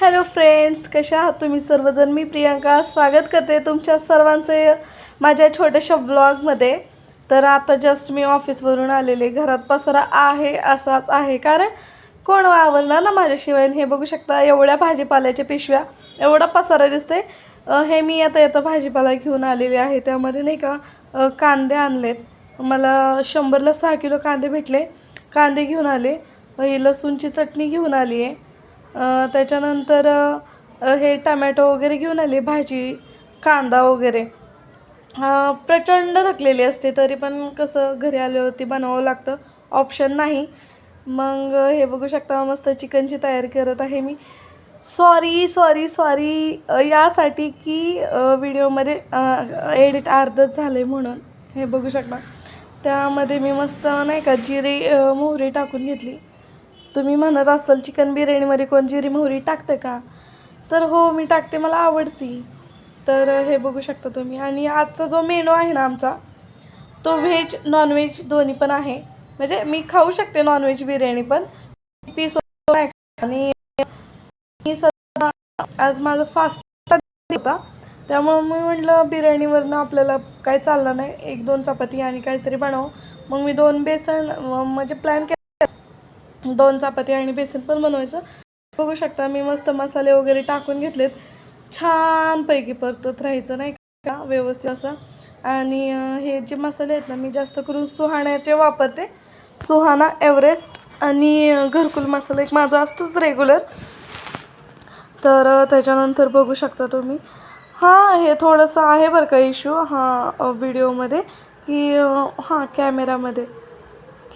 Hello friends कशा आहात तुम्ही सर्वजण? मी प्रियांका. स्वागत करते तुमच्या सर्वांचे माझ्या छोट्याशा ब्लॉगमध्ये. तर आता जस्ट मी ऑफिसवरून आलेले. घरात पसारा आहे असाच आहे. कारण कोण वावरणार ना माझ्याशिवाय? हे बघू शकता एवढ्या भाजीपाल्याच्या पिशव्या एवढा पसारा दिसते हे मी आता येतं भाजीपाला घेऊन आलेले आहे. त्यामध्ये नाही का कांदे आणलेत. मला शंभरला सहा किलो कांदे भेटले. कांदे घेऊन आले. ही लसूणची चटणी घेऊन आली आहे त्याच्यानंतर हे टमॅटो वगैरे घेऊन आले भाजी कांदा वगैरे. प्रचंड थकलेली असते तरी पण कसं घरी आल्यावरती बनवावं लागतं ऑप्शन नाही. मग हे बघू शकता मस्त चिकनची तयारी करत आहे मी. सॉरी सॉरी सॉरी यासाठी की व्हिडिओमध्ये एडिट अर्धच झालं आहे म्हणून. हे बघू शकता. त्यामध्ये मी मस्त नाही का जिरे मोहरी टाकून घेतली. तुम्ही म्हणत असाल चिकन बिर्याणीमध्ये कोण जिरी मोहरी टाकतं का? तर हो मी टाकते मला आवडती. तर हे बघू शकता तुम्ही. आणि आजचा जो मेनू आहे ना आमचा तो व्हेज नॉनव्हेज दोन्ही पण आहे. म्हणजे मी खाऊ शकते नॉनव्हेज बिर्याणी पण. पीस आणि मी सध्या आज माझं फास्ट होता. त्यामुळं मी म्हटलं बिर्याणीवरनं आपल्याला काय चाललं नाही. एक दोन चपाती आणि काहीतरी बनव. मग मी दोन बेसन म्हणजे प्लॅन केला दोन चपाती आणि बेसन पण बनवायचं. बघू शकता मी मस्त मसाले वगैरे टाकून घेतलेत. छानपैकी परतत राहायचं नाही का? व्यवस्थित असं. आणि हे जे मसाले आहेत ना मी जास्त करून सुहाण्याचे वापरते. सुहाणा एव्हरेस्ट आणि घरकुल मसाला एक माझा असतोच रेग्युलर. तर त्याच्यानंतर बघू शकता तुम्ही. हां हे थोडंसं आहे बरं का इश्यू हां व्हिडिओमध्ये की हां कॅमेरामध्ये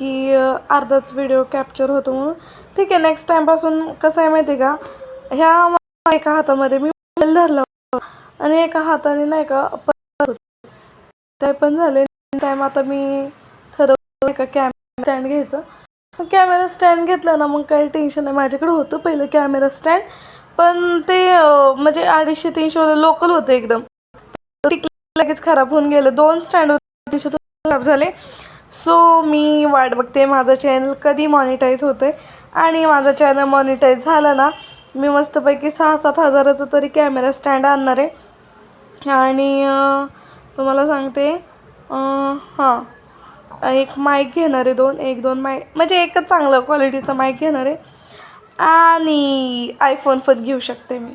की अर्धाच व्हिडिओ कॅप्चर होतो म्हणून. ठीक आहे नेक्स्ट टाईमपासून कसं आहे माहिती आहे का? ह्या एका हातामध्ये मी मोबाईल धरला होता. आणि एका हाताने नाही का ते पण झाले. टाईम आता मी ठरवलं नाही का कॅमेरा स्टँड घ्यायचं. कॅमेरा स्टँड घेतला ना मग काही टेन्शन नाही. माझ्याकडे होतं पहिलं कॅमेरा स्टँड पण ते म्हणजे अडीचशे तीनशे लोकल होते एकदम. लगेच खराब होऊन गेलं. दोन स्टँड होते खराब झाले. सो मी वाट बघते. माझं चॅनल कधी मॉनिटाईज होतं आहे आणि माझं चॅनल मॉनिटाईज झालं ना मी मस्तपैकी सहा सात हजाराचं तरी कॅमेरा स्टँड आणणार आहे. आणि तुम्हाला सांगते हां एक माईक घेणार आहे दोन एक दोन माईक म्हणजे एकच चांगलं क्वालिटीचं माईक घेणार आहे. आणि आयफोन पण घेऊ शकते मी.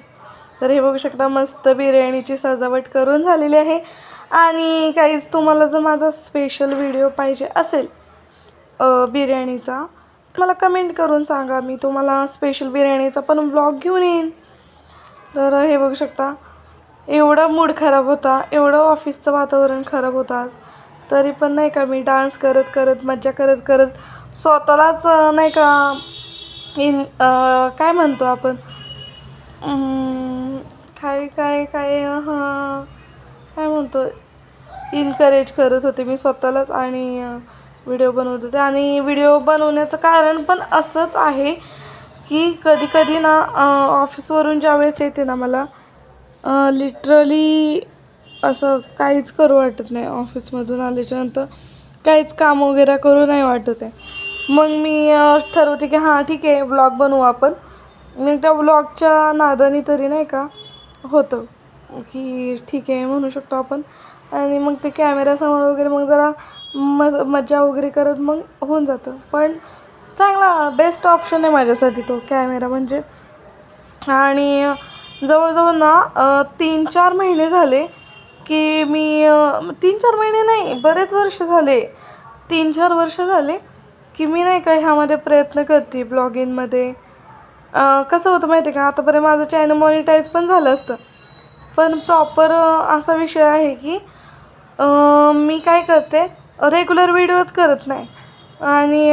तर हे बघू शकता मस्त बिर्याणीची सजावट करून झालेली आहे. आणि काहीच तुम्हाला जर माझा स्पेशल व्हिडिओ पाहिजे असेल बिर्याणीचा मला कमेंट करून सांगा. मी तुम्हाला स्पेशल बिर्याणीचा पण ब्लॉग घेऊन येईन. तर हे बघू शकता एवढा मूड खराब होता एवढं ऑफिसचं वातावरण खराब होतं आज. तरी पण नाही का मी डान्स करत करत मज्जा करत करत स्वतःलाच नाही का इन काय म्हणतो आपण? काय काय काय हां काय म्हणतो? इनकरेज करत होते मी स्वतःलाच आणि व्हिडिओ बनवत होते. आणि व्हिडिओ बनवण्याचं कारण पण असंच आहे की कधी कधी ना ऑफिसवरून ज्यावेळेस येते ना मला लिटरली असं काहीच करू वाटत नाही ऑफिसमधून आल्याच्यानंतर. काहीच काम वगैरे करू नाही वाटत आहे. मग मी ठरवते की हां ठीक आहे व्लॉग बनवू आपण. मग त्या व्लॉगच्या नादानी तरी नाही का होतं की ठीक आहे म्हणू शकतो आपण. आणि मग ते कॅमेऱ्यासमोर वगैरे मग जरा मज मजा वगैरे करत मग होऊन जातं. पण चांगला बेस्ट ऑप्शन आहे माझ्यासाठी तो कॅमेरा म्हणजे. आणि जवळजवळ ना तीन चार महिने झाले की मी तीन चार महिने नाही बरेच वर्ष झाले. तीन चार वर्ष झाले की मी नाही का ह्यामध्ये प्रयत्न करते ब्लॉगिंगमध्ये कसं होतं माहिती आहे का? आतापर्यंत माझं चॅनल मॉनिटाईज पण झालं असतं. पण प्रॉपर असा विषय आहे की मी काय करते? रेग्युलर व्हिडिओज करत नाही. आणि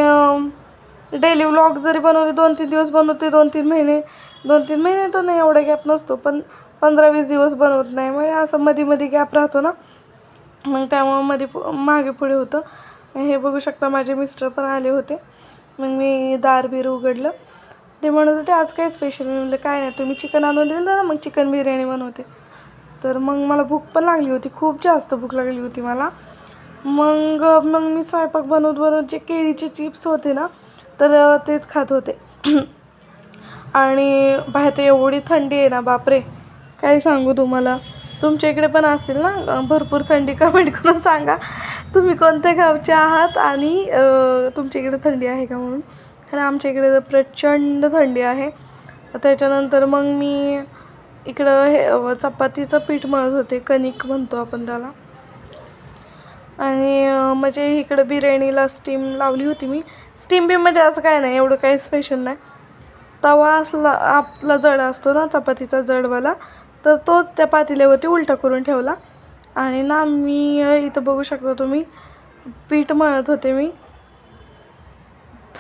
डेली व्लॉग जरी बनवले दोन तीन दिवस बनवते दोन तीन महिने दोन तीन महिने तर नाही एवढा गॅप नसतो. पण पंधरा वीस दिवस बनवत नाही. मग असं मध्ये मध्ये गॅप राहतो ना. मग त्यामुळं मध्ये पु- मागे पुढे होतं. हे बघू शकता माझे मिस्टर पण आले होते. मग मी दार बीर उघडलं. ते म्हणत होते. आज काय स्पेशल मी म्हणलं काय नाही तुम्ही चिकन आणून दिलं ना मग चिकन बिर्याणी बनवते. तर मग मला भूक पण लागली होती खूप जास्त भूक लागली होती मला. मग मग मी स्वयंपाक बनवत बनवत जे केळीचे चिप्स होते ना तर तेच खात होते. आणि बाहेर तर एवढी थंडी आहे ना बापरे. काय सांगू तुम्हाला? तुमच्या इकडे पण असेल ना भरपूर थंडी. कमेंट करून सांगा. तुम्ही कोणत्या गावचे आहात आणि तुमच्या इकडे थंडी आहे का म्हणून? कारण आमच्या इकडे तर प्रचंड थंडी आहे. त्याच्यानंतर मग मी इकडं हे चपातीचं पीठ मळत होते कणिक म्हणतो आपण त्याला. आणि म्हणजे इकडं बिर्याणीला स्टीम लावली होती मी. स्टीम बी म्हणजे असं काय नाही एवढं काही स्पेशल नाही. तवा असला आपला जड असतो ना चपातीचा जडवाला तर तोच त्या पातेल्यावरती उलटा करून ठेवला. आणि ना मी इथं बघू शकता तुम्ही पीठ मळत होते मी.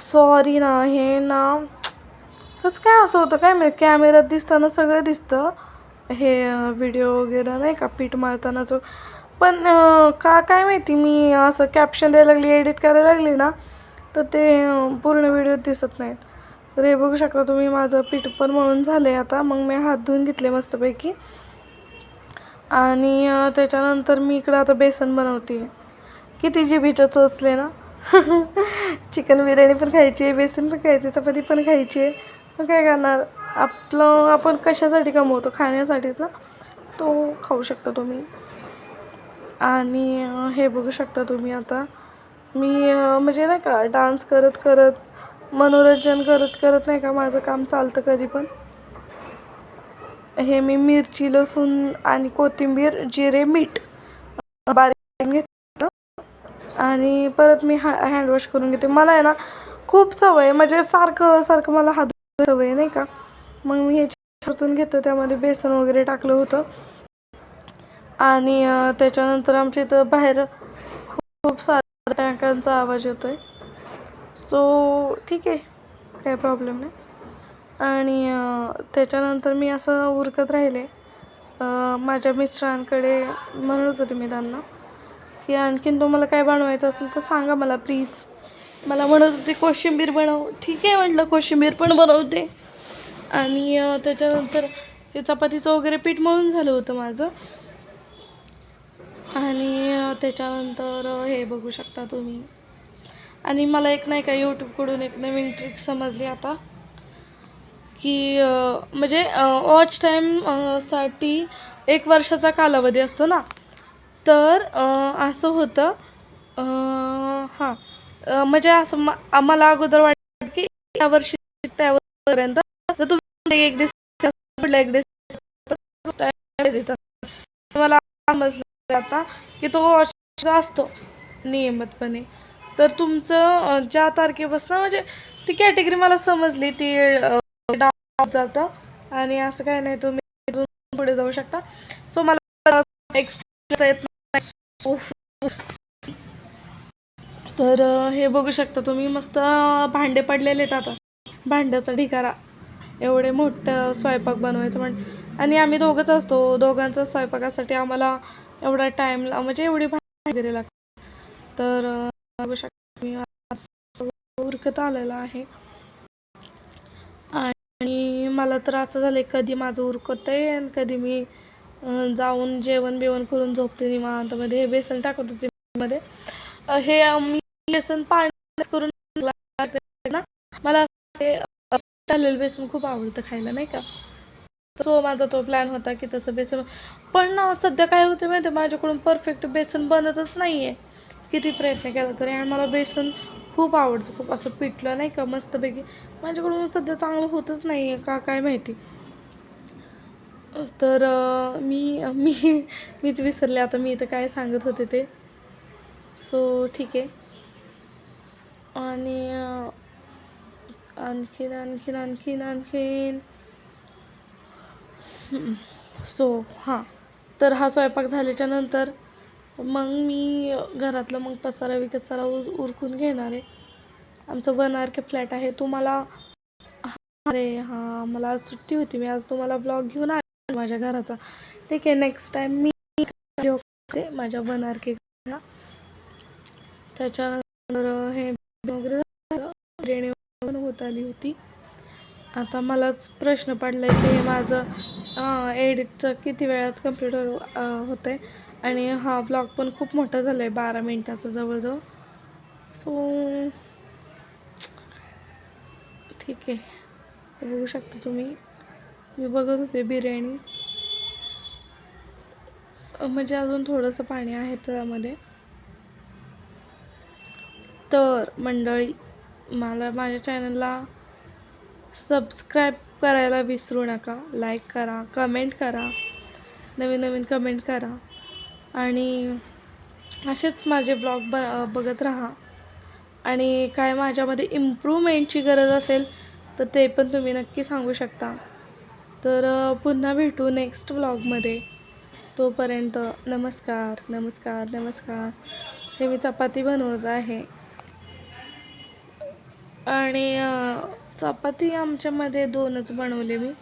सॉरी ना हे ना. कसं काय असं होतं काय माहिती? कॅमेऱ्यात दिसताना सगळं दिसतं. हे व्हिडिओ वगैरे नाही का पीठ मळतानाचं पण का काय माहिती मी असं कॅप्शन द्यायला लागली एडिट करायला लागली ना तर ते पूर्ण व्हिडिओ दिसत नाहीत. तर हे बघू शकता तुम्ही माझं पीठ पण म्हणून झालं आहे आता. मग मी हात धुवून घेतले मस्तपैकी. आणि त्याच्यानंतर मी इकडं आता बेसन बनवते किती जी बीचं चोचले ना. चिकन बिर्याणी पण खायची आहे बेसन पण खायचे चपाती पण खायची आहे. मग काय करणार? आपलं आपण कशासाठी कमवतो? खाण्यासाठीच ना? तो खाऊ शकता तुम्ही. आणि हे बघू शकता तुम्ही आता. मी म्हणजे नाही का डान्स करत करत मनोरंजन करत करत नाही का माझं काम चालतं कधी पण. हे मी मिरची लसूण आणि कोथिंबीर जिरे मीठ बारीक आणि परत मी हा हँडवॉश करून घेते. मला आहे ना खूप सवय आहे, म्हणजे सारखं सारखं मला हात सवय आहे, नाही का? मग मी हे छातून घेतो त्यामध्ये बेसन वगैरे टाकलं होतं. आणि त्याच्यानंतर आमच्या इथं बाहेर खूप साऱ्या टँकांचा आवाज येतो आहे सो ठीक आहे. काही प्रॉब्लेम नाही. आणि त्याच्यानंतर मी असं उरकत राहिले. माझ्या मिस्टरांकडे म्हणत होते मी त्यांना. की आणखीन तुम्हाला काय बनवायचं असेल तर सांगा मला प्लीज मला म्हणत होते कोशिंबीर बनव. ठीक आहे म्हटलं कोशिंबीर पण बनवते. आणि त्याच्यानंतर हे चपातीचं वगैरे पीठ मळून झालं होतं माझं. आणि त्याच्यानंतर हे बघू शकता तुम्ही. आणि मला एक नाही का यूट्यूबकडून एक नवीन ट्रिक समजली आता. की म्हणजे वॉच टाईमसाठी एक वर्षाचा कालावधी असतो ना. तर असं होतं हां म्हणजे असं म आम्हाला अगोदर वाटतं की या वर्षी त्यापर्यंत तर तुम्ही एक डिस एक डिस देतात मला समजलं आता की तो वॉच असतो नियमितपणे. तर तुमचं ज्या तारखेपासून म्हणजे ती कॅटेगरी मला समजली ती डाव जातं आणि असं काही नाही तुम्ही पुढे जाऊ शकता. सो मला एक्सप्लेन येत नाही तर हे बघू शकता तुम्ही मस्त भांडे पडलेले आहेत आता. भांड्याचा ढिगारा. एवढे मोठं स्वयंपाक बनवायचं म्हण आणि आम्ही दोघंच असतो. दोघांचा स्वयंपाकासाठी आम्हाला एवढा टाईम म्हणजे एवढी भांडी वगैरे लागते तर बघू शकता मी उरकत आलेलं आहे. आणि मला तर असं झालं कधी माझं उरकत आहे आणि कधी मी जाऊन जेवण बिवण करून झोपते निवांतमध्ये हे बेसन टाकत होते मध्ये. हे मी बेसन पाणी करून ना. मला ते टाकलेलं बेसन खूप आवडतं खायला नाही का? सो माझा तो प्लॅन होता की तसं बेसन. पण ना सध्या काय होते माहिती आहे, माझ्याकडून परफेक्ट बेसन बनतच नाही आहे किती प्रयत्न केला तरी. आणि मला बेसन खूप आवडतं. खूप असं पिठलं नाही का मस्तपैकी. माझ्याकडून सध्या चांगलं होतच नाही आहे का काय माहिती. तर मी मी मीच विसरले. आता मी इथं काय सांगत होते ते. सो ठीक आहे. आणि आणखीन आणखीन आणखीन आणखीन. सो हां. तर हा स्वयंपाक झाल्याच्यानंतर मग मी घरातलं मग पसारा विकसारा उज उरकून घेणार आहे. आमचं वन आर के फ्लॅट आहे. तुम्हाला अरे हां मला आज सुट्टी होती. मी आज तुम्हाला ब्लॉग घेऊन आले. माझ्या घराचा. ठीक आहे नेक्स्ट टाईम मी video करते माझ्या वन आर के त्याच्यानंतर हे वगैरे पण होत आली होती. आता मलाच प्रश्न पडला की माझं एडिटचं किती वेळात कम्प्युटर होतं आहे आणि हा ब्लॉग पण खूप मोठा झाला आहे बारा मिनटाचा जवळजवळ. सो ठीक आहे. बघू शकता तुम्ही. मी बघत होते बिर्याणी. म्हणजे अजून थोडंसं पाणी आहे त्यामध्ये तर मंडळी मला माझ्या चॅनलला सबस्क्राईब करायला विसरू नका. लाईक करा कमेंट करा. नवीन नवीन कमेंट करा. आणि असेच माझे ब्लॉग ब बघत राहा. आणि काय माझ्यामध्ये इम्प्रूव्हमेंटची गरज असेल तर ते पण तुम्ही नक्की सांगू शकता. तर पुन्हा भेटू नेक्स्ट व्लॉगमध्ये तोपर्यंत नमस्कार नमस्कार नमस्कार. हे मी चपाती बनवत आहे. आणि चपाती आमच्यामध्ये दोनच बनवले मी.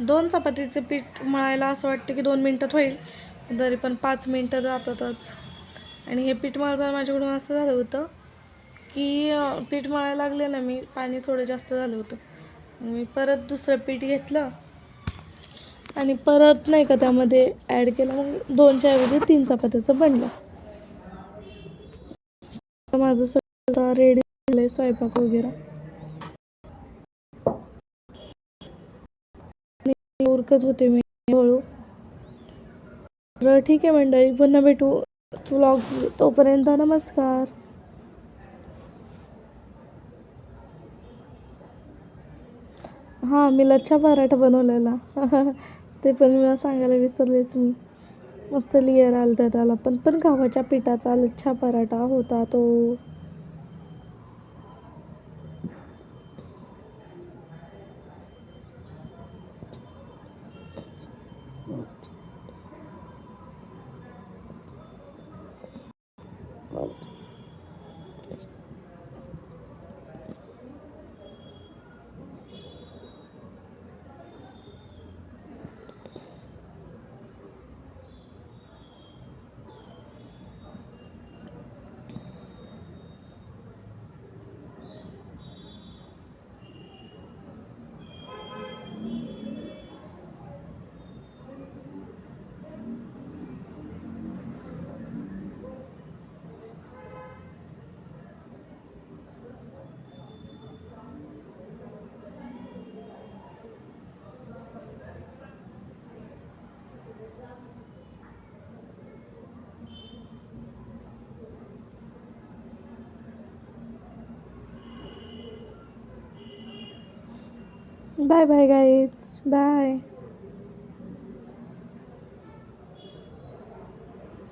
दोन चपातीचे पीठ मळायला असं वाटतं की दोन मिनटात होईल तरी पण पाच मिनटं जातातच. आणि हे पीठ मळताना माझ्याकडून असं झालं होतं की पीठ मळायला लागले ना मी पाणी थोडं जास्त झालं होतं. मी परत दुसरं पीठ घेतलं. आणि परत नाही का त्यामध्ये ॲड केलं मग दोनच्या ऐवजी तीन चपात्याचं बनलं. माझं सगळं रेडी झालं आहे स्वयंपाक वगैरे. आणि उरकत होते मी हळू. तर ठीक आहे मंडळी पुन्हा भेटू व्लॉग तोपर्यंत नमस्कार. हां मी लच्छा पराठा बनवलेला. ते पण मला सांगायला विसरलेच मी. मस्त लिअर आलं होतं त्याला पण. पण गव्हाच्या पिठाचा लच्छा पराठा होता तो. Bye bye guys bye